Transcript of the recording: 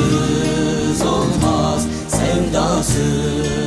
Sevdasız olmaz, sevdasız.